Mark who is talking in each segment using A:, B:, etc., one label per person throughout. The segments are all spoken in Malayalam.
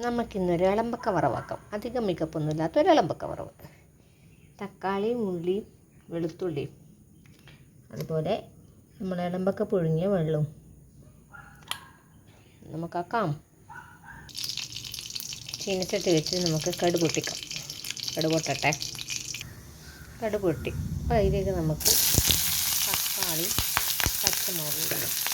A: നമുക്കിന്നൊരു ഇളമ്പക്ക വറവാക്കാം അധികം മികപ്പൊന്നും ഇല്ലാത്ത ഒരു ഇളമ്പക്ക വറവ് തക്കാളിയും ഉള്ളിയും വെളുത്തുള്ളിയും അതുപോലെ നമ്മൾ ഇളമ്പക്ക പുഴുങ്ങിയ വെള്ളവും നമുക്കാക്കാം. ചീനച്ചട്ടി വെച്ച് നമുക്ക് കടു പൊട്ടിക്കാം. കടു പൊട്ടട്ടെ. കടു പൊട്ടി. അപ്പോൾ അതിലേക്ക് നമുക്ക് തക്കാളി പച്ചമുളക് ഇടാം.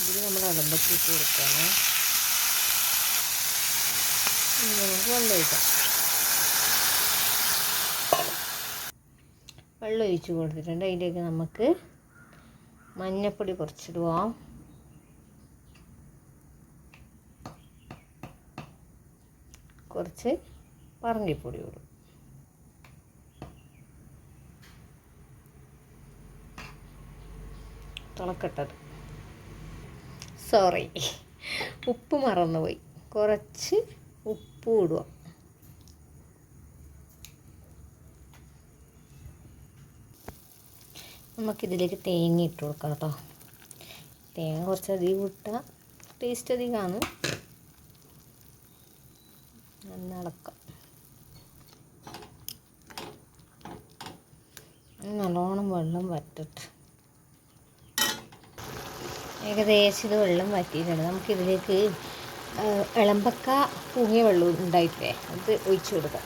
A: ഇതിൽ നമ്മൾ ഇളമ്പക്കി ഇട്ട് കൊടുക്കണം. ഇനി നമുക്ക് വെള്ളം ഒഴിക്കാം. ഒഴിച്ച് കൊടുത്തിട്ടുണ്ട്. അതിലേക്ക് നമുക്ക് മഞ്ഞപ്പൊടി കുറച്ചിടുവാം കുറച്ച് പറങ്കിപ്പൊടി ഇടും. തിളക്കട്ടത് സോറി ഉപ്പ് മറന്നുപോയി. കുറച്ച് ഉപ്പ് ഇടുക. നമുക്കിതിലേക്ക് തേങ്ങ ഇട്ട് കൊടുക്കാം കേട്ടോ. തേങ്ങ കുറച്ച് അധികം ഇട്ടാൽ ടേസ്റ്റ് അധികമാണ് നന്നളക്കാം നല്ലോണം വെള്ളം വറ്റട്ടെ ഏകദേശം ഇത് വെള്ളം വറ്റിയിട്ടുണ്ട്. നമുക്കിതിലേക്ക് ഇളമ്പക്ക പൂങ്ങിയ വെള്ളം ഉണ്ടായിട്ടില്ലേ അത് ഒഴിച്ചു കൊടുക്കാം.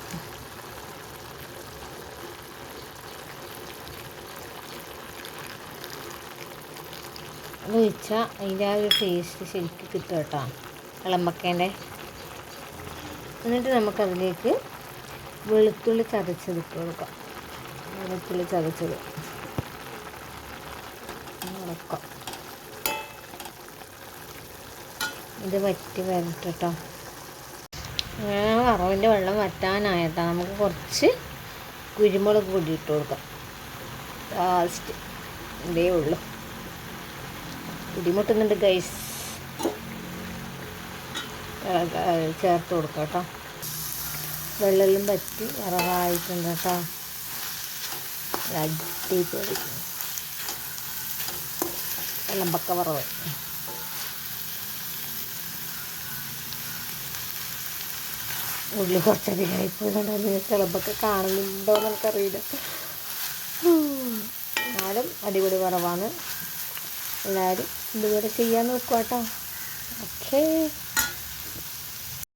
A: അത് ഒഴിച്ചാൽ അതിന്റെ ആ ഒരു ടേസ്റ്റ് ശരിക്കും കിട്ടും കേട്ടോ ഇളമ്പക്കേന്റെ എന്നിട്ട് നമുക്കതിലേക്ക് വെളുത്തുള്ളി ചതച്ചത് ഇട്ട് കൊടുക്കാം. വെളുത്തുള്ളി ചതച്ചത്. ഇളക്കാം ഇത് വറ്റി വരട്ടെ കേട്ടോ അങ്ങനെ വറവിന്റെ വെള്ളം വറ്റാനായിട്ടാ നമുക്ക് കുറച്ച് കുരുമുളക് പൊടി ഇട്ട് കൊടുക്കാം. ലാസ്റ്റ് ഇതേ ഉള്ളൂ. ബുദ്ധിമുട്ടുന്നുണ്ട് ഗൈസ് ചേർത്ത് കൊടുക്കാം കേട്ടോ. വെള്ളമെല്ലാം പറ്റി വറവായിട്ടുണ്ട് കേട്ടോ. അടിപൊളി. വെള്ളം പക്ക വെള്ളമ്പക്ക വറവ് കുറച്ച് അധികമായി പോയതുകൊണ്ട് അതിന് ഇളമ്പൊക്കെ കാണുന്നുണ്ടോ എന്ന് എനിക്കറിയില്ല എന്നാലും അടിപൊളി കുറവാണ് എല്ലാവരും ഇതുപോലെ ചെയ്യാൻ നോക്കുക കേട്ടോ ഓക്കേ.